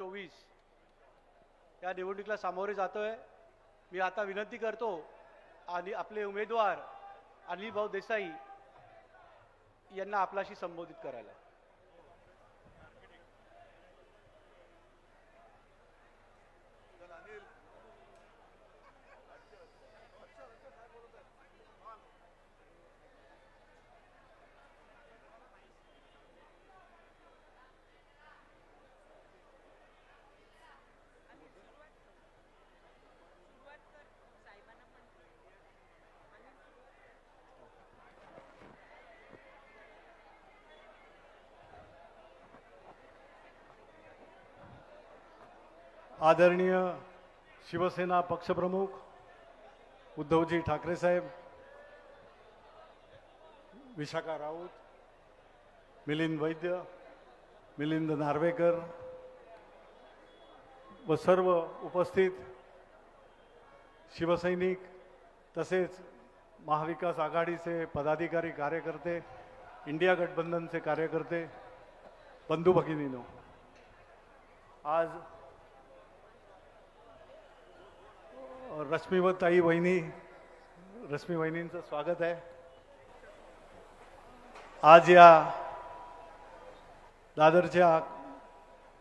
चोवीस. या निवडणुकीला सामोरे जातोय. मी आता विनंती करतो आणि आपले उमेदवार अनिल भाऊ देसाई यांना आपल्याशी संबोधित करायला. आदरणीय शिवसेना पक्षप्रमुख उद्धवजी ठाकरे साहेब विशाखा राऊत मिलिंद वैद्य मिलिंद नार्वेकर व सर्व उपस्थित शिवसैनिक तसेच महाविकास आघाडीचे पदाधिकारी कार्यकर्ते इंडिया गठबंधनचे कार्यकर्ते बंधू भगिनीनो आज रश्मीवताई वहिनी रश्मी वहिनींचं स्वागत आहे. आज या दादरच्या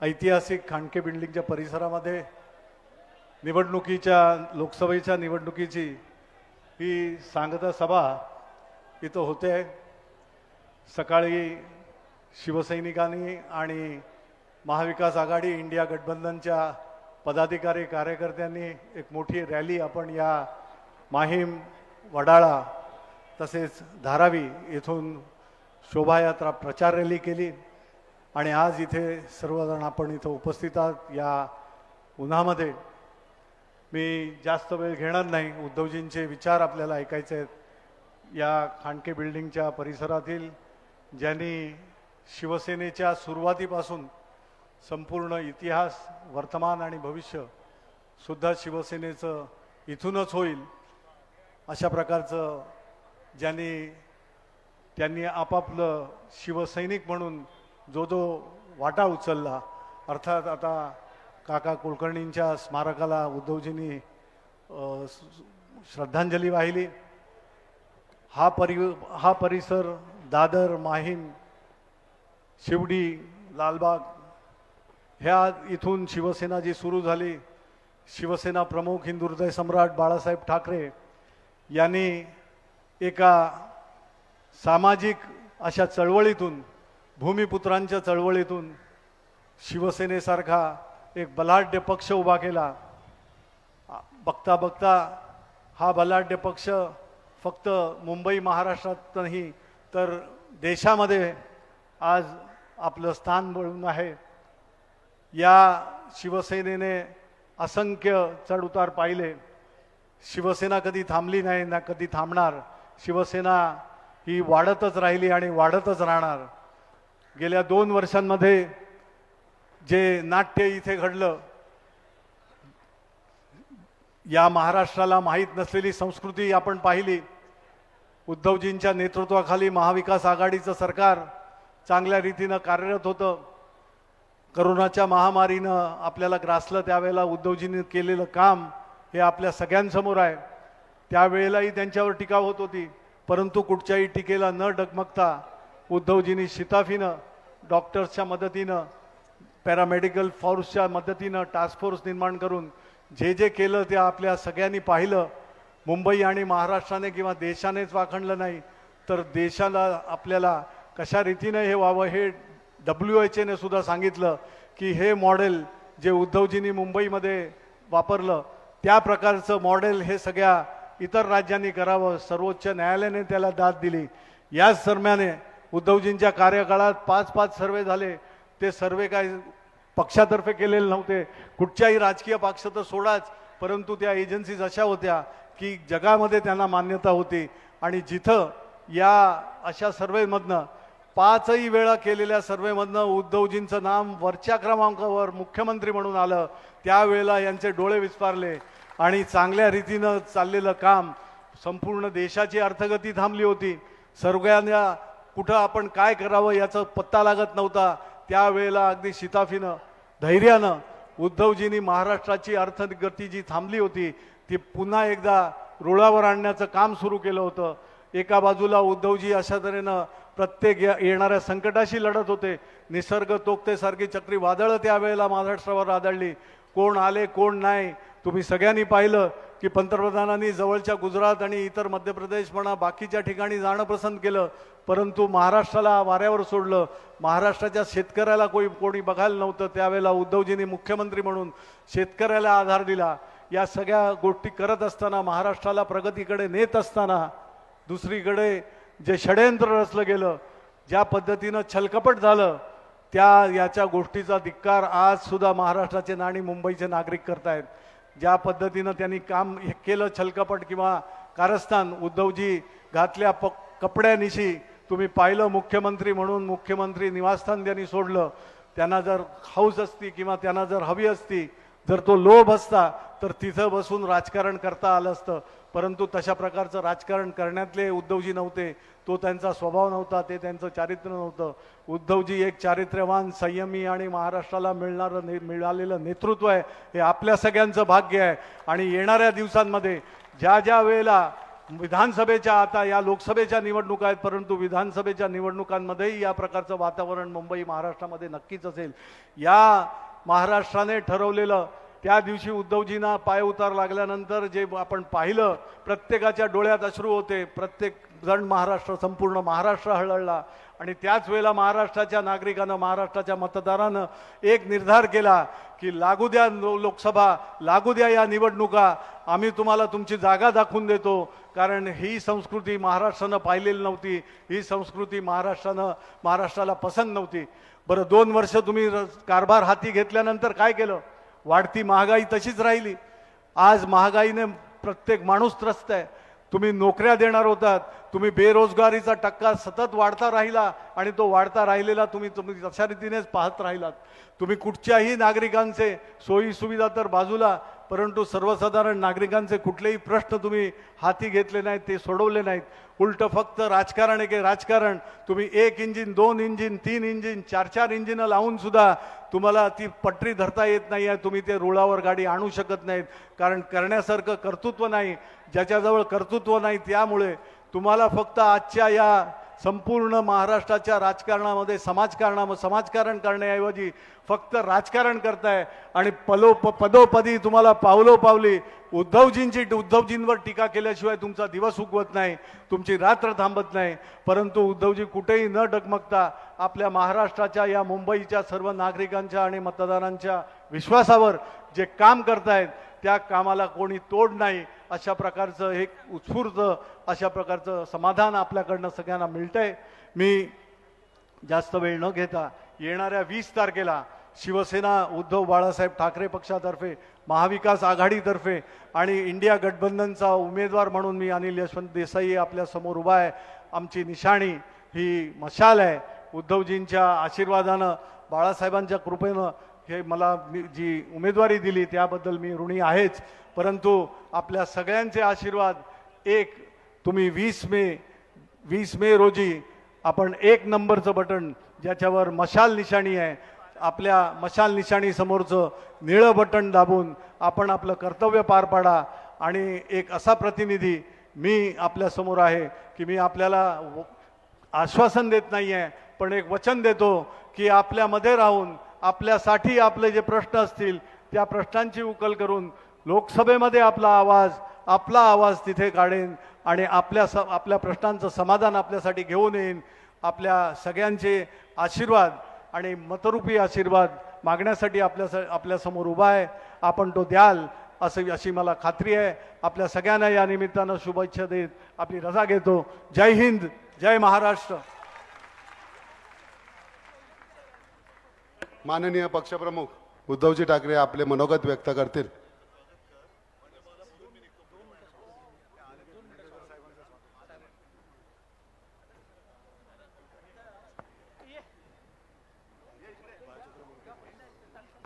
ऐतिहासिक खांडके बिल्डिंगच्या परिसरामध्ये निवडणुकीच्या लोकसभेच्या निवडणुकीची ही सांगता सभा इथं होते. सकाळी शिवसैनिकांनी आणि महाविकास आघाडी इंडिया गठबंधनच्या पदाधिकारी कार्यकर्त्यांनी एक मोठी रॅली आपण या माहीम वडाळा तसेच धारावी येथून शोभायात्रा प्रचार रॅली केली आणि आज इथे सर्वजण आपण इथं उपस्थित आहात. या उन्हामध्ये मी जास्त वेळ घेणार नाही. उद्धवजींचे विचार आपल्याला ऐकायचे आहेत. या खांडके बिल्डिंगच्या परिसरातील ज्यांनी शिवसेनेच्या सुरुवातीपासून संपूर्ण इतिहास वर्तमान आणि भविष्य सुद्धा शिवसेनेचं इथूनच होईल अशा प्रकारचं ज्यांनी त्यांनी आपापलं शिवसैनिक म्हणून जो जो वाटा उचलला अर्थात आता काका कुलकर्णींच्या स्मारकाला उद्धवजींनी श्रद्धांजली वाहिली. हा परि हा परिसर दादर माहीम शिवडी लालबाग ह्या इथून शिवसेना जी सुरू झाली शिवसेना प्रमुख हिंदुहृदय सम्राट बाळासाहेब ठाकरे यांनी एका सामाजिक अशा चळवळीतून भूमिपुत्रांच्या चळवळीतून शिवसेनेसारखा एक बलाढ्य पक्ष उभा केला. बघता बघता हा बलाढ्य पक्ष फक्त मुंबई महाराष्ट्रात नाही तर देशामध्ये आज आपलं स्थान मिळून आहे. या शिवसेनेने असंख्य चढउतार पाहिले. शिवसेना कधी थांबली नाही ना कधी थांबणार. शिवसेना ही वाढतच राहिली आणि वाढतच राहणार. गेल्या दोन वर्षांमध्ये जे नाट्य इथे घडलं या महाराष्ट्राला माहीत नसलेली संस्कृती आपण पाहिली. उद्धवजींच्या नेतृत्वाखाली महाविकास आघाडीचं सरकार चांगल्या रीतीनं कार्यरत होतं. करोनाच्या महामारीनं आपल्याला ग्रासलं त्यावेळेला उद्धवजींनी केलेलं काम हे आपल्या सगळ्यांसमोर आहे. त्यावेळेलाही त्यांच्यावर टीका होत होती परंतु कुठच्याही टीकेला न डगमगता उद्धवजींनी शिताफीनं डॉक्टर्सच्या मदतीनं पॅरामेडिकल फोर्सच्या मदतीनं टास्क फोर्स निर्माण करून जे जे केलं ते आपल्या सगळ्यांनी पाहिलं. मुंबई आणि महाराष्ट्राने किंवा देशानेच वाखणलं नाही तर देशाला आपल्याला कशा रीतीनं हे व्हावं हे डब्ल्यू एच एने सुद्धा सांगितलं की हे मॉडेल जे उद्धवजींनी मुंबईमध्ये वापरलं त्या प्रकारचं मॉडेल हे सगळ्या इतर राज्यांनी करावं सर्वोच्च न्यायालयाने त्याला दाद दिली. याच दरम्याने उद्धवजींच्या कार्यकाळात पाच पाच सर्वे झाले. ते सर्वे काय पक्षातर्फे केलेले नव्हते. कुठच्याही राजकीय पक्ष तर सोडाच परंतु त्या एजन्सीज अशा होत्या की जगामध्ये त्यांना मान्यता होती. आणि जिथं या अशा सर्वेमधनं पाचही वेळा केलेल्या सर्वेमधनं उद्धवजींचं नाम वरच्या क्रमांकावर मुख्यमंत्री म्हणून आलं. त्यावेळेला यांचे डोळे विस्पारले आणि चांगल्या रीतीनं चाललेलं काम संपूर्ण देशाची अर्थगती थांबली होती. सर्वांना कुठं आपण काय करावं याचा पत्ता लागत नव्हता. त्यावेळेला अगदी शिताफीनं धैर्यानं उद्धवजींनी महाराष्ट्राची अर्थगती जी थांबली होती ती पुन्हा एकदा रुळावर आणण्याचं काम सुरू केलं होतं. एका बाजूला उद्धवजी अशा तऱ्हेनं प्रत्येक या- येणाऱ्या संकटाशी लढत होते. निसर्ग तोक्तेसारखी चक्री वादळं त्यावेळेला महाराष्ट्रावर आदळली कोण आले कोण नाही तुम्ही सगळ्यांनी पाहिलं की पंतप्रधानांनी जवळच्या गुजरात आणि इतर मध्य प्रदेश म्हणा बाकीच्या ठिकाणी जाणं पसंत केलं परंतु महाराष्ट्राला वाऱ्यावर सोडलं. महाराष्ट्राच्या शेतकऱ्याला कोणी कोणी बघायला नव्हतं. त्यावेळेला उद्धवजींनी मुख्यमंत्री म्हणून शेतकऱ्याला आधार दिला. या सगळ्या गोष्टी करत असताना महाराष्ट्राला प्रगतीकडे नेत असताना दुसरीकडे जे षडयंत्र रचलं गेलं ज्या पद्धतीनं छलकपट झालं त्या याच्या गोष्टीचा धिक्कार आजसुद्धा महाराष्ट्राचे नाणी मुंबईचे नागरिक करतायत. ज्या पद्धतीनं त्यांनी काम हे केलं छलकपट किंवा कारस्थान उद्धवजी घातल्या प कपड्यानिशी तुम्ही पाहिलं मुख्यमंत्री म्हणून मुख्यमंत्री निवासस्थान त्यांनी सोडलं त्यांना जर हौस असती किंवा त्यांना जर हवी असती जर तो लोभ असता तर तिथं बसून राजकारण करता आलं असतं. परंतु तशा प्रकारचं राजकारण करण्यातले उद्धवजी नव्हते. तो त्यांचा स्वभाव नव्हता ते त्यांचं चारित्र्य नव्हतं. उद्धवजी एक चारित्र्यवान संयमी आणि महाराष्ट्राला मिळणारं ने मिळालेलं नेतृत्व आहे हे आपल्या सगळ्यांचं भाग्य आहे. आणि येणाऱ्या दिवसांमध्ये ज्या ज्या वेळेला विधानसभेच्या आता या लोकसभेच्या निवडणुका आहेत परंतु विधानसभेच्या निवडणुकांमध्येही या प्रकारचं वातावरण मुंबई महाराष्ट्रामध्ये नक्कीच असेल. या महाराष्ट्राने ठरवलेलं त्या दिवशी उद्धवजींना पाय उतार लागल्यानंतर जे आपण पाहिलं प्रत्येकाच्या डोळ्यात अश्रू होते. प्रत्येक जण महाराष्ट्र संपूर्ण महाराष्ट्र हळहळला. आणि त्याच वेळेला महाराष्ट्राच्या नागरिकानं महाराष्ट्राच्या मतदारानं एक निर्धार केला की लागू द्या लो- लोकसभा लागू द्या या निवडणुका. आम्ही तुम्हाला तुमची जागा दाखवून देतो. कारण ही संस्कृती महाराष्ट्रानं पाहिलेली नव्हती. ही संस्कृती महाराष्ट्रानं महाराष्ट्राला पसंत नव्हती. बरं दोन वर्ष तुम्ही र- कारभार हाती घेतल्यानंतर काय केलं? वाढती महागाई तशीच राहिली. आज महागाईने प्रत्येक माणूस त्रस्त आहे. तुम्ही नोकऱ्या देणार होतात तुम्ही बेरोजगारीचा टक्का सतत वाढता राहिला आणि तो वाढता राहिलेला तुम्ही तुम्ही तशा रीतीनेच पाहत राहिलात? तुम्ही कुठच्याही नागरिकांचे सोयी सुविधा तर बाजूला परंतु सर्वसाधारण नागरिकांचे कुठलेही प्रश्न तुम्ही हाती घेतले नाहीत ते सोडवले नाहीत. उलट फक्त राजकारण एक आहे राजकारण. तुम्ही एक इंजिन दोन इंजिन तीन इंजिन चार चार इंजिनं लावून सुद्धा तुम्हाला ती पटरी धरता येत नाही आहे तुम्ही ते रुळावर गाडी आणू शकत नाहीत. कारण करण्यासारखं कर्तृत्व नाही. ज्याच्याजवळ कर्तृत्व नाही त्यामुळे तुम्हाला फक्त आजच्या या संपूर्ण महाराष्ट्राच्या राजकारणामध्ये समाजकारणा समाजकारण करण्याऐवजी फक्त राजकारण करताय आणि पलो प पदोपदी तुम्हाला पावलो पावली. उद्धवजींची उद्धवजींवर टीका केल्याशिवाय तुमचा दिवस उगवत नाही तुमची रात्र थांबत नाही. परंतु उद्धवजी कुठेही न डगमगता आपल्या महाराष्ट्राच्या या मुंबईच्या सर्व नागरिकांच्या आणि मतदारांच्या विश्वासावर जे काम करतायत त्या कामाला कोणी तोड नाही. अशा प्रकारचं एक उत्स्फूर्त अशा प्रकारचं समाधान आपल्याकडनं सगळ्यांना मिळतंय. मी जास्त वेळ न घेता येणाऱ्या वीस तारखेला शिवसेना उद्धव बाळासाहेब ठाकरे पक्षातर्फे महाविकास आघाडीतर्फे आणि इंडिया गठबंधनचा उमेदवार म्हणून मी अनिल यशवंत देसाई आपल्यासमोर उभा आहे. आमची निशाणी ही मशाल आहे. उद्धवजींच्या आशीर्वादानं बाळासाहेबांच्या कृपेनं हे मला मी जी उमेदवारी दिली त्याबद्दल मी ऋणी आहेच. परंतु आपल्या सगळ्यांचे आशीर्वाद एक तुम्ही वीस मे वीस मे रोजी आपण एक नंबरचं बटन ज्याच्यावर मशाल निशाणी आहे आपल्या मशाल निशाणी समोरचं निळं बटन दाबून आपण आपलं कर्तव्य पार पाडा. आणि एक असा प्रतिनिधी मी आपल्यासमोर आहे की मी आपल्याला व- आश्वासन देत नाही आहे पण एक वचन देतो की आपल्यामध्ये राहून आपल्यासाठी आपले जे प्रश्न असतील त्या प्रश्नांची उकल करून लोकसभेमध्ये आपला आवाज आपला आवाज तिथे काढेन आणि आपल्या स आपल्या प्रश्नांचं समाधान आपल्यासाठी घेऊन येईन. आपल्या सगळ्यांचे आशीर्वाद आणि मतरूपी आशीर्वाद मागण्यासाठी आपल्या आपल्यासमोर उभा आहे. आपण तो द्याल असं अशी मला खात्री आहे. आपल्या सगळ्यांना या निमित्तानं शुभेच्छा देत आपली रजा घेतो. जय हिंद जय महाराष्ट्र. माननीय पक्षप्रमुख उद्धवजी ठाकरे आपले मनोगत व्यक्त करतील.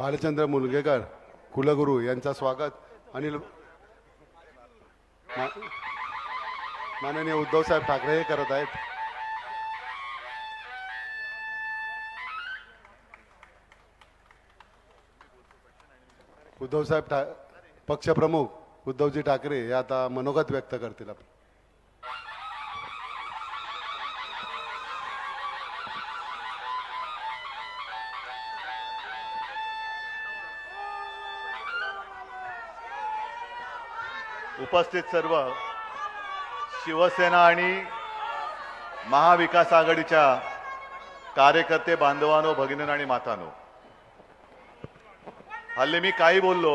भालचंद्र मुलगेकर कुलगुरू यांचा स्वागत. अनिल माननीय उद्धवसाहेब ठाकरे हे करत आहेत. उद्धवसाहेब ठा पक्षप्रमुख उद्धवजी ठाकरे हे आता मनोगत व्यक्त करतील आपण. उपस्थित सर्व शिवसेना आणि महाविकास आघाडीच्या कार्यकर्ते बांधवानो भगिनींनो आणि मातानो हल्ली मी काही बोललो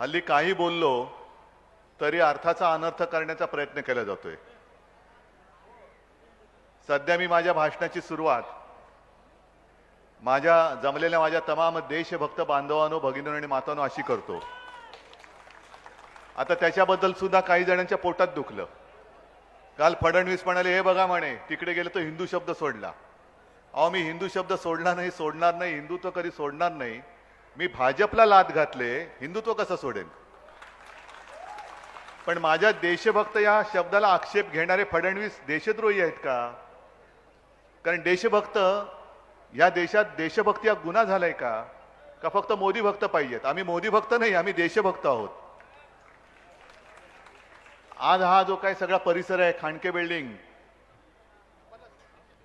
हल्ली काही बोललो तरी अर्थाचा अनर्थ करण्याचा प्रयत्न केला जातोय. सध्या मी माझ्या भाषणाची सुरुवात माझ्या जमलेल्या माझ्या तमाम देशभक्त बांधवांनो भगिनींनो आणि मातानो अशी करतो. आता त्याच्याबद्दल सुद्धा काही जणांच्या पोटात दुखलं. काल फडणवीस म्हणाले हे बघा म्हणे तिकडे गेले तो हिंदू शब्द सोडला. अहो मी हिंदू शब्द सोडला नाही सोडणार नाही हिंदुत्व कधी सोडणार नाही. मी भाजपला लाद घातले हिंदुत्व कसं सोडेल? पण माझ्या देशभक्त या शब्दाला आक्षेप घेणारे फडणवीस देशद्रोही आहेत का? कारण देशभक्त या देशात देशभक्ती हा गुन्हा झालाय का? का फक्त मोदी भक्त पाहिजेत? आम्ही मोदी भक्त नाही आम्ही देशभक्त आहोत. आज हा जो काही सगळा परिसर आहे खांडके बिल्डिंग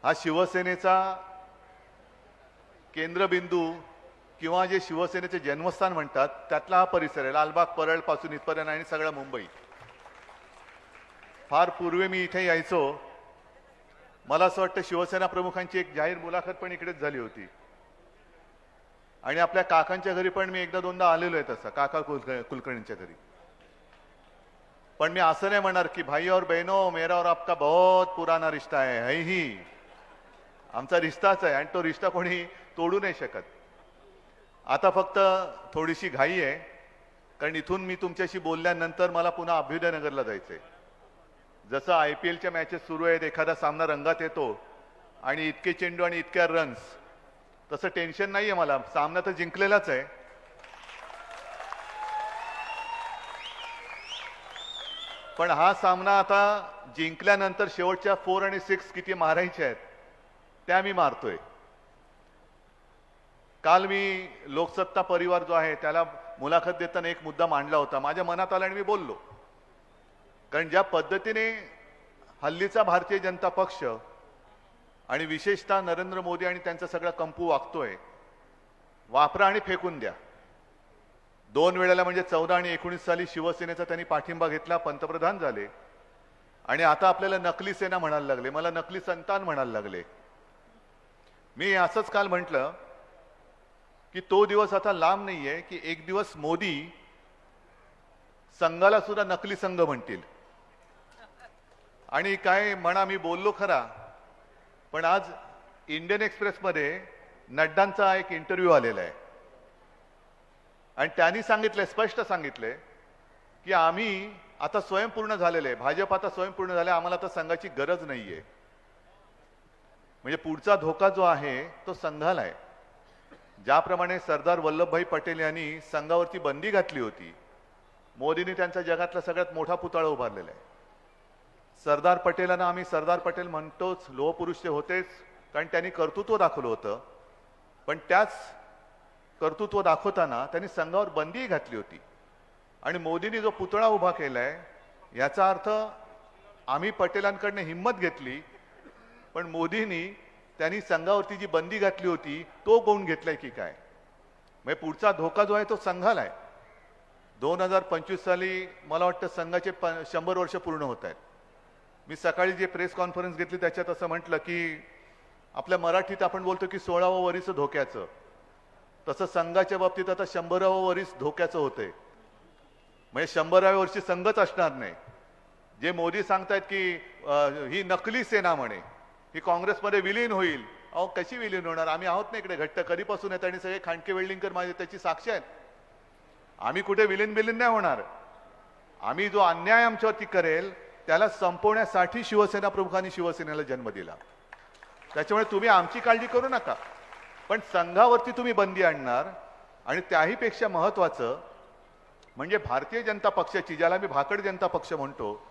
हा शिवसेनेचा केंद्रबिंदू किंवा जे शिवसेनेचे जन्मस्थान म्हणतात त्यातला हा परिसर आहे. लालबाग परळपासून इथपर्यंत आणि सगळा मुंबई. फार पूर्वी मी इथे यायचो. मला असं वाटतं शिवसेना प्रमुखांची एक जाहीर मुलाखत पण इकडेच झाली होती. आणि आपल्या काकांच्या घरी पण मी एकदा दोनदा आलेलो आहे तसं काका कुलक कुलकर्णींच्या घरी. पण मी असं नाही म्हणणार की भाई और बहनो मेरा और आपका बहुत पुराना रिश्ता आहे है ही. आमचा रिश्ताच आहे आणि तो रिश्ता कोणी तोडू नाही शकत. आता फक्त थोडीशी घाई आहे कारण इथून मी तुमच्याशी बोलल्यानंतर मला पुन्हा अभ्युदयनगरला आहे जसं आय पी एलच्या मॅचेस सुरू आहेत एखादा सामना रंगात येतो आणि इतके चेंडू आणि इतक्या रन्स तसं टेन्शन नाही आहे मला. सामना तर जिंकलेलाच आहे. पण हा सामना आता जिंकल्यानंतर शेवटच्या फोर आणि सिक्स किती मारायच्या आहेत त्या मी मारतोय. काल मी लोकसत्ता परिवार जो आहे त्याला मुलाखत देताना एक मुद्दा मांडला होता. माझ्या मनात आला आणि मी बोललो. कारण ज्या पद्धतीने हल्लीचा भारतीय जनता पक्ष आणि विशेषतः नरेंद्र मोदी आणि त्यांचा सगळा कंपू वागतोय वापरा आणि फेकून द्या. दोन वेळेला म्हणजे चौदा आणि एकोणीस साली शिवसेनेचा त्यांनी पाठिंबा घेतला पंतप्रधान झाले. आणि आता आपल्याला नकली सेना म्हणायला लागले मला नकली संतान म्हणायला लागले. मी असंच काल म्हटलं की तो दिवस आता लांब नाहीये की एक दिवस मोदी संघाला सुद्धा नकली संघ म्हणतील. आणि काय म्हणा मी बोललो खरा पण आज इंडियन एक्सप्रेसमध्ये नड्डांचा एक इंटरव्ह्यू आलेला आहे. आणि त्यांनी सांगितलंय स्पष्ट सांगितले की आम्ही आता स्वयंपूर्ण झालेले आहे. भाजप आता स्वयंपूर्ण झाले आम्हाला आता संघाची गरज नाहीये. म्हणजे पुढचा धोका जो आहे तो संघाला आहे. ज्याप्रमाणे सरदार वल्लभभाई पटेल यांनी संघावरती बंदी घातली होती मोदींनी त्यांचा जगातला सगळ्यात मोठा पुतळा उभारलेला आहे. सरदार पटेलांना आम्ही सरदार पटेल म्हणतोच लोहपुरुष ते होतेच कारण त्यांनी कर्तृत्व दाखवलं होतं. पण त्याच कर्तृत्व दाखवताना त्यांनी संघावर बंदीही घातली होती. आणि मोदींनी जो पुतळा उभा केलाय याचा अर्थ आम्ही पटेलांकडनं हिंमत घेतली पण मोदींनी त्यांनी संघावरती जी बंदी घातली होती तो गुण घेतलाय की काय? म्हणजे पुढचा धोका जो आहे तो संघाला आहे दोन हजार पंचवीस साली मला वाटतं संघाचे प शंभर वर्ष पूर्ण होत आहेत. मी सकाळी जे प्रेस कॉन्फरन्स घेतली त्याच्यात असं म्हटलं की आपल्या मराठीत आपण बोलतो की सोळावं वरीस धोक्याचं. तसं संघाच्या बाबतीत आता शंभरावं वरीस धोक्याचं होतंय. म्हणजे शंभराव्या वर्षी संघच असणार नाही. जे मोदी सांगतायत की ही नकली सेना म्हणे ही काँग्रेसमध्ये विलीन होईल. अहो कशी विलीन होणार? आम्ही आहोत ना इकडे घट्ट कधीपासून आहेत आणि सगळे खांडके वेल्डिंगकर माझे त्याची साक्ष आहेत. आम्ही कुठे विलीन बिलीन नाही होणार. आम्ही जो अन्याय आमच्यावरती करेल त्याला संपवण्यासाठी शिवसेना प्रमुखांनी शिवसेनेला जन्म दिला. त्याच्यामुळे तुम्ही आमची काळजी करू नका. पण संघावरती तुम्ही बंदी आणणार आणि त्याही पेक्षा महत्वाचं म्हणजे भारतीय जनता पक्षाची ज्याला मी भाकड जनता पक्ष म्हणतो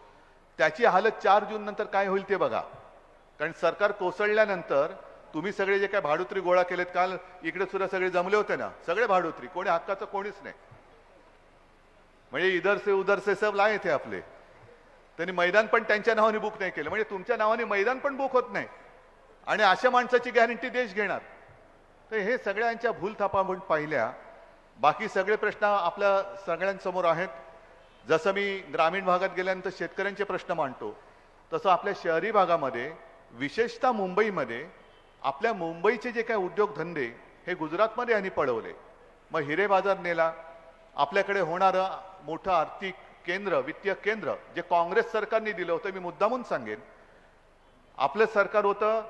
त्याची हालत चार जून नंतर काय होईल ते बघा. कारण सरकार कोसळल्यानंतर तुम्ही सगळे जे काय भाडुत्री गोळा केलेत काल इकडे सुद्धा सगळे जमले होते ना? सगळे भाडुत्री. कोणी हक्काचं कोणीच नाही. म्हणजे इधर से उधर से सब लाए थे आपले. त्यांनी मैदान पण त्यांच्या नावाने बुक नाही केलं. म्हणजे तुमच्या नावाने मैदान पण बुक होत नाही. आणि अशा माणसाची गॅरंटी देश घेणार. तर हे सगळ्यांच्या भूलथापा आपण पाहिल्या. बाकी सगळे प्रश्न आपल्या सगळ्यांसमोर आहेत. जसं मी ग्रामीण भागात गेल्यानंतर शेतकऱ्यांचे प्रश्न मांडतो तसं आपल्या शहरी भागामध्ये विशेषतः मुंबईमध्ये आपल्या मुंबईचे जे काही उद्योगधंदे हे गुजरातमध्ये यांनी पळवले. मग हिरे बाजार नेला. आपल्याकडे होणारं मोठं आर्थिक केंद्र वित्तीय केंद्र जे काँग्रेस सरकारने दिलं होतं मी मुद्दामून सांगेन. आपलं सरकार होतं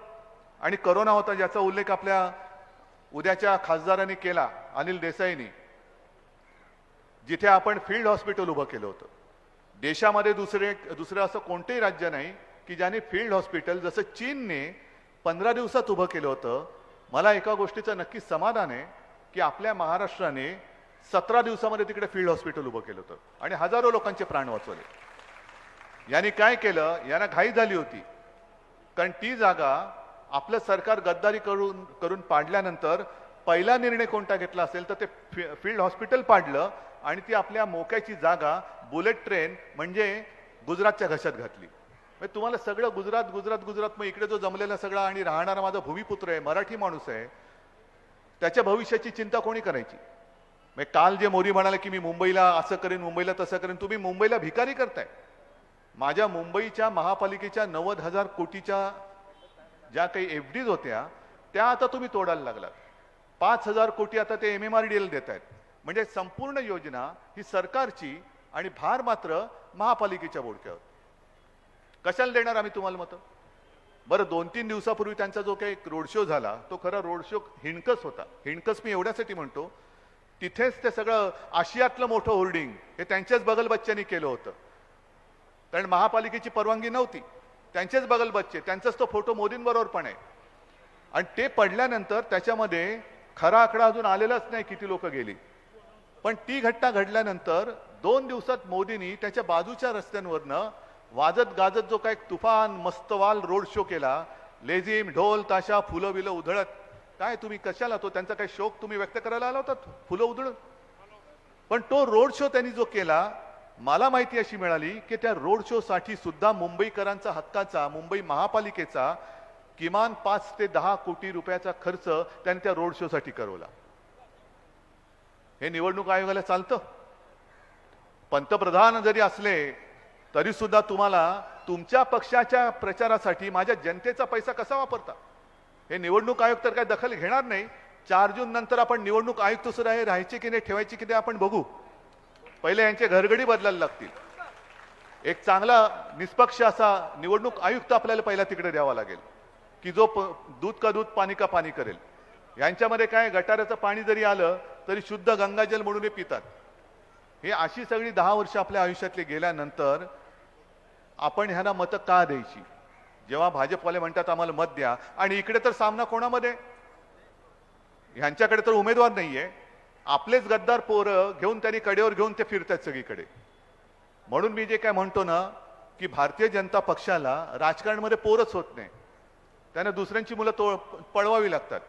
आणि करोना होता ज्याचा उल्लेख आपल्या उद्याच्या खासदारांनी केला अनिल देसाईनी जिथे आपण फील्ड हॉस्पिटल उभं केलं होतं. देशामध्ये दुसरे दुसरं असं कोणतंही राज्य नाही की ज्याने फील्ड हॉस्पिटल जसं चीनने पंधरा दिवसात उभं केलं होतं मला एका गोष्टीचं नक्की समाधान आहे की आपल्या महाराष्ट्राने सतरा दिवसामध्ये तिकडे फील्ड हॉस्पिटल उभं केलं होतं. आणि हजारो लोकांचे प्राण वाचवले. यांनी काय केलं? यांना घाई झाली होती. कारण ती जागा आपलं सरकार गद्दारी करून करून पाडल्यानंतर पहिला निर्णय कोणता घेतला असेल तर ते फील्ड हॉस्पिटल पाडलं आणि ती आपल्या मोक्याची जागा बुलेट ट्रेन म्हणजे गुजरातच्या घशात घातली. म्हणजे तुम्हाला सगळं गुजरात गुजरात गुजरात मग इकडे जो जमलेला सगळा आणि राहणारा माझा भूमिपुत्र आहे मराठी माणूस आहे त्याच्या भविष्याची चिंता कोणी करायची? मग काल जे मोरी म्हणाले की मी मुंबईला असं करेन मुंबईला तसं करेन तुम्ही मुंबईला भिकारी करताय. माझ्या मुंबईच्या महापालिकेच्या नव्वद हजार कोटीच्या ज्या काही एफ डीज होत्या त्या आता तुम्ही तोडायला लागलात. पाच हजार कोटी आता ते M M R D L देत आहेत म्हणजे संपूर्ण योजना ही सरकारची आणि भार मात्र महापालिकेच्या बोडक्यावर. कशाला देणार आम्ही तुम्हाला मतं? बरं दोन तीन दिवसापूर्वी त्यांचा जो काही रोड शो झाला तो खरा रोड शो हिणकस होता. हिणकस मी एवढ्यासाठी म्हणतो तिथेच ते सगळं आशियातलं मोठं होर्डिंग हे त्यांच्याच बगल बच्च्यांनी केलं होतं. कारण महापालिकेची परवानगी नव्हती. त्यांचेच बगल बच्चे त्यांचाच तो फोटो मोदींबरोबर पण आहे. आणि ते पडल्यानंतर त्याच्यामध्ये खरा आकडा अजून आलेलाच नाही किती लोक गेली. पण ती घटना घडल्यानंतर दोन दिवसात मोदींनी त्याच्या बाजूच्या रस्त्यांवरनं वाजत गाजत जो काय तुफान मस्तवाल रोड शो केला लेझिम ढोल ताशा फुलं बिलं उधळत काय तुम्ही कशाला तो त्यांचा काही शोक तुम्ही व्यक्त करायला आला होता? फुलं उधळून. पण तो रोड शो त्यांनी जो केला मला माहिती अशी मिळाली की त्या रोड शो साठी सुद्धा मुंबईकरांचा हक्काचा मुंबई महापालिकेचा किमान पाच ते दहा कोटी रुपयाचा खर्च त्यांनी त्या रोड शो साठी करवला. हे निवडणूक आयोगाला चालतं. पंतप्रधान जरी असले तरी सुद्धा तुम्हाला तुमच्या पक्षाच्या प्रचारासाठी माझ्या जनतेचा पैसा कसा वापरता? हे निवडणूक आयोग तर काय दखल घेणार नाही. चार जून नंतर आपण निवडणूक आयुक्त सुद्धा हे राहायचे की नाही ठेवायचे की नाही आपण बघू. पहिले यांचे घरगडी बदलायला लागतील. एक चांगला निष्पक्ष असा निवडणूक आयुक्त आपल्याला पहिला तिकडे द्यावा लागेल. की जो प- दूध का दूध पाणी का पाणी करेल. यांच्यामध्ये काय गटाराचं पाणी जरी आलं तरी शुद्ध गंगाजल म्हणून हे पितात. हे अशी सगळी दहा वर्ष आपल्या आयुष्यातली गेल्यानंतर आपण ह्यांना मतं का द्यायची? जेव्हा भाजपवाले म्हणतात आम्हाला मत द्या आणि इकडे तर सामना कोणामध्ये? ह्यांच्याकडे तर उमेदवार नाहीये. आपलेच गद्दार पोरं घेऊन त्यांनी कडेवर घेऊन ते फिरतात सगळीकडे. म्हणून मी जे काय म्हणतो ना की भारतीय जनता पक्षाला राजकारणामध्ये पोरच होत नाही. त्यांना दुसऱ्यांची मुलं तो पळवावी लागतात.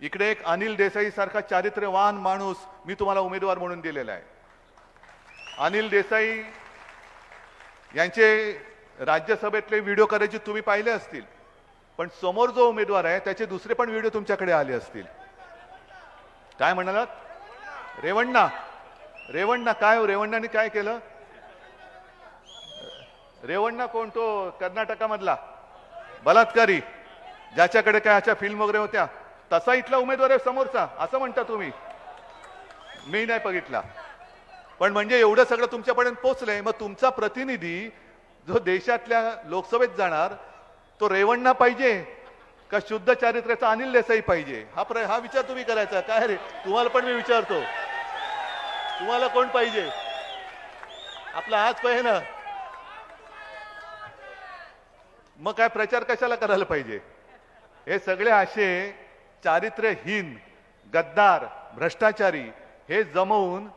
इकडे एक अनिल देसाई सारखा चारित्र्यवान माणूस मी तुम्हाला उमेदवार म्हणून दिलेला आहे. अनिल देसाई यांचे राज्यसभेतले व्हिडिओ करायचे तुम्ही पाहिले असतील. पण समोर जो उमेदवार आहे त्याचे दुसरे पण व्हिडिओ तुमच्याकडे आले असतील. काय म्हणालात? रेवण्णा. रेवण्णा काय हो? रेवण्णाने काय केलं? रेवण्णा कोण? तो कर्नाटकामधला. बलात्कारी. ज्याच्याकडे काय अशा फिल्म वगैरे होत्या तसा इथला उमेदवार आहे समोरचा असं म्हणता तुम्ही. मी नाही बघितला. पण म्हणजे एवढं सगळं तुमच्यापर्यंत पोचलंय मग तुमचा प्रतिनिधी जो देशातल्या लोकसभेत जाणार तो रेवण्णा पाहिजे का शुद्ध चारित्र्याचा अनिल देसाई पाहिजे? हा प्र हा विचार तुम्ही करायचा. काय रे? तुम्हाला पण मी विचारतो. तुम्हाला कोण पाहिजे? आपला आज पाहिजे ना? मग काय प्रचार कशाला करायला पाहिजे? हे सगळे असे चारित्र्यहीन गद्दार भ्रष्टाचारी हे जमवून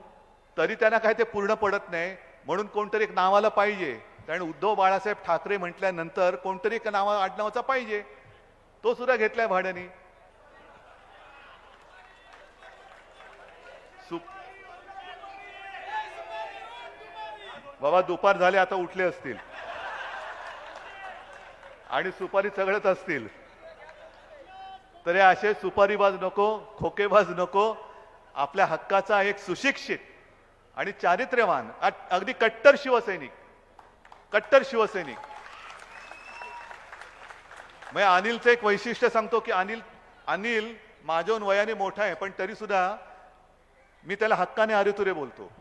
तरी त्यांना काय ते पूर्ण पडत नाही म्हणून कोणतरी एक नावाला पाहिजे. कारण उद्धव बाळासाहेब ठाकरे म्हटल्यानंतर कोणतरी एक नावा आडनावाचा पाहिजे. तो सुद्धा घेतलाय भाड्याने. बाबा दुपार झाले आता उठले असतील. आणि सुपारी चघळत असतील. तर हे असे सुपारीबाज नको खोकेबाज नको. आपल्या हक्काचा एक सुशिक्षित आणि चारित्र्यवान अगदी कट्टर शिवसैनिक. कट्टर शिवसैनिक. मग अनिलचं एक वैशिष्ट्य सांगतो की अनिल अनिल माझ्याहून वयाने मोठा आहे पण तरी सुद्धा मी त्याला हक्काने आरेतुरे बोलतो.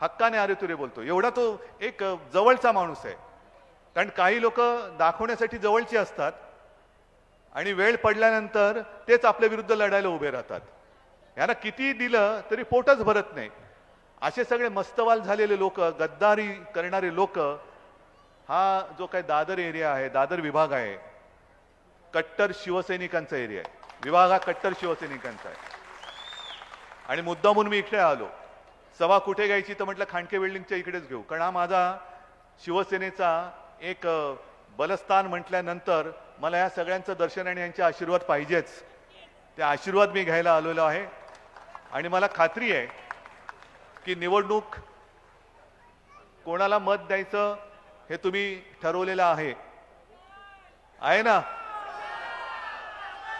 हक्काने आरेतुरे बोलतो. एवढा तो एक जवळचा माणूस आहे. कारण काही लोक दाखवण्यासाठी जवळची असतात आणि वेळ पडल्यानंतर तेच आपल्या विरुद्ध लढायला उभे राहतात. यांना किती दिलं तरी पोटच भरत नाही. असे सगळे मस्तवाल झालेले लोक गद्दारी करणारे लोक हा जो काही दादर एरिया आहे दादर विभाग आहे कट्टर शिवसैनिकांचा एरिया आहे. विभाग हा कट्टर शिवसैनिकांचा आहे. आणि मुद्दामून मी इकडे आलो. सभा कुठे घ्यायची तर म्हटलं खांडके बिल्डिंगच्या इकडेच घेऊ. कारण हा माझा शिवसेनेचा एक बलस्थान म्हटल्यानंतर मला या सगळ्यांचं दर्शन आणि यांचे आशीर्वाद पाहिजेच. ते आशीर्वाद मी घ्यायला आलेलो आहे. आणि मला खात्री आहे की निवडणूक कोणाला मत द्यायचं हे तुम्ही ठरवलेलं आहे. आहे ना?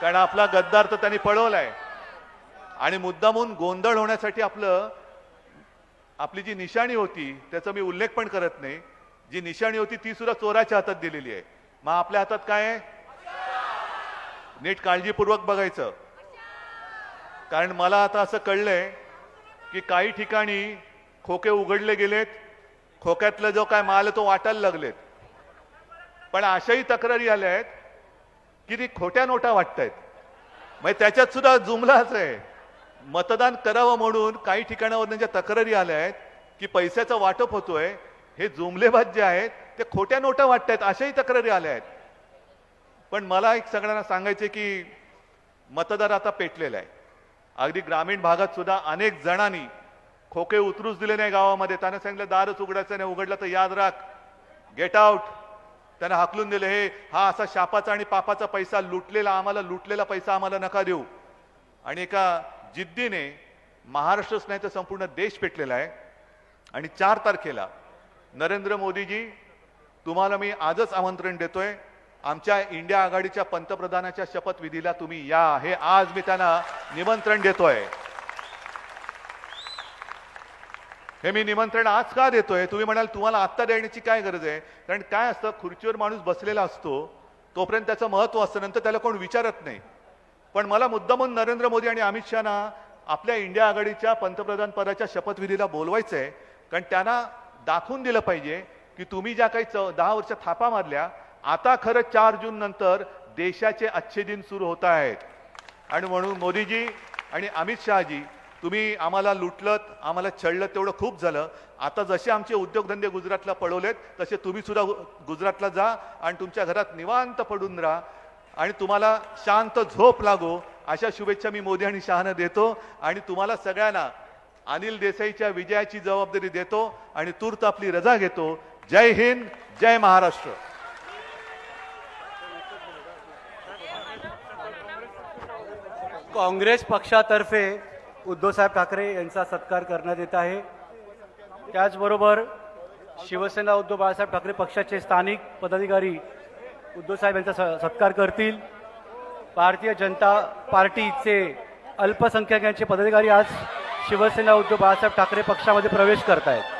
कारण आपला गद्दार तर त्यांनी पळवलाय. आणि मुद्दामून गोंधळ होण्यासाठी आपलं आपली जी निशाणी होती त्याचा मी उल्लेख पण करत नाही. जी निशाणी होती ती सुद्धा चोराच्या हातात दिलेली आहे. मग आपल्या हातात काय आहे? नीट काळजीपूर्वक बघायचं. कारण मला आता असं कळलंय की काही ठिकाणी खोके उघडले गेलेत खोक्यातलं जो काय माल तो वाटायला लागलेत. पण अशाही तक्रारी आल्या आहेत की ती खोट्या नोटा वाटतायत. म्हणजे त्याच्यात सुद्धा जुमलाच आहे. मतदान करावं म्हणून काही ठिकाणावर ज्या तक्रारी आल्या आहेत की पैशाचं वाटप होतोय हे जुमलेबाज जे आहेत ते खोट्या नोटा वाटतायत अशाही तक्रारी आल्या आहेत. पण मला एक सगळ्यांना सांगायचे की मतदार आता पेटलेला आहे. अगदी ग्रामीण भागात सुद्धा अनेक जणांनी खोके उतरूच दिले नाही गावामध्ये. त्याने सांगितलं दारच उघडायचं नाही उघडलं तर याद राख. गेट आउट त्यानं हाकलून दिले हे हा असा शापाचा आणि पापाचा पैसा लुटलेला आम्हाला लुटलेला पैसा आम्हाला नका देऊ. आणि एका जिद्दीने महाराष्ट्रच नाही तर संपूर्ण देश पेटलेला आहे. आणि चार तारखेला नरेंद्र मोदीजी तुम्हाला मी आजच आमंत्रण देतोय. आमच्या इंडिया आघाडीच्या पंतप्रधानाच्या शपथविधीला तुम्ही या हे आज मी त्यांना निमंत्रण देतोय. हे मी निमंत्रण आज का देतोय? तुम्ही म्हणाल तुम्हाला आत्ता देण्याची काय गरज आहे? कारण काय असतं खुर्चीवर माणूस बसलेला असतो तोपर्यंत त्याचं महत्त्व असतं नंतर त्याला कोण विचारत नाही. पण मला मुद्दामून नरेंद्र मोदी आणि अमित शहाना आपल्या इंडिया आघाडीच्या पंतप्रधान पदाच्या शपथविधीला बोलवायचं आहे कारण त्यांना दाखवून दिलं पाहिजे की तुम्ही ज्या काही चौ दहा वर्ष थापा मारल्या आता खरं चार जून नंतर देशाचे अच्छे दिन सुरू होत आहेत. आणि म्हणून मोदीजी आणि अमित शहाजी तुम्ही आम्हाला लुटलत आम्हाला छळलं तेवढं खूप झालं. आता जसे आमचे उद्योगधंदे गुजरातला पळवलेत तसे तुम्ही सुद्धा गु- गुजरातला जा आणि तुमच्या घरात निवांत पडून राहा. आणि तुम्हाला शांत झोप लागो अशा शुभेच्छा मी मोदी आणि शहानं देतो. आणि तुम्हाला सगळ्यांना अनिल देसाईच्या विजयाची जबाबदारी देतो आणि तूर्त आपली रजा घेतो. जय हिंद जय महाराष्ट्र. काँग्रेस पक्षातर्फे उद्धवसाहेब ठाकरे यांचा सत्कार करण्यात येत आहे. त्याचबरोबर शिवसेना उद्धव बाळासाहेब ठाकरे पक्षाचे स्थानिक पदाधिकारी उद्धवसाहेब यांचा स- सत्कार करतील. भारतीय जनता पार्टीचे अल्पसंख्याकांचे पदाधिकारी आज शिवसेना उद्धव बाळासाहेब ठाकरे पक्षामध्ये प्रवेश करत आहेत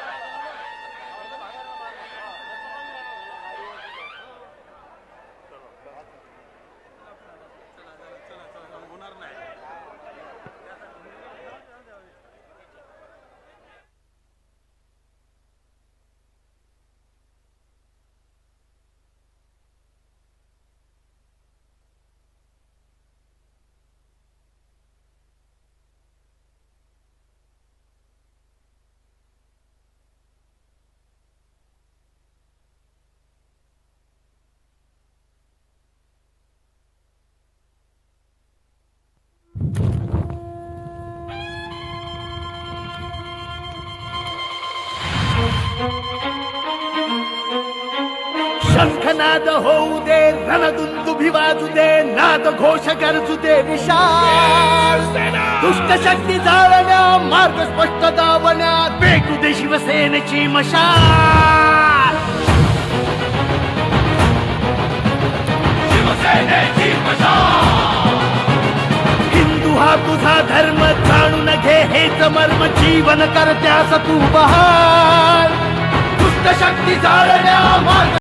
शंखनाद होऊ दे रणदुंदुभी वाजू दे नाद घोष गरजू दे विशाल दुष्ट शक्ती जाळण्या मार्ग स्पष्ट दावण्या पेटू दे शिवसेनेची मशाल! शिवसेनेची मशाल! हिंदू हा तुझा धर्म जाणून घे हेच मर्म जीवन करत्यास तू बहाल! दुष्ट शक्ती जाळण्या मार्ग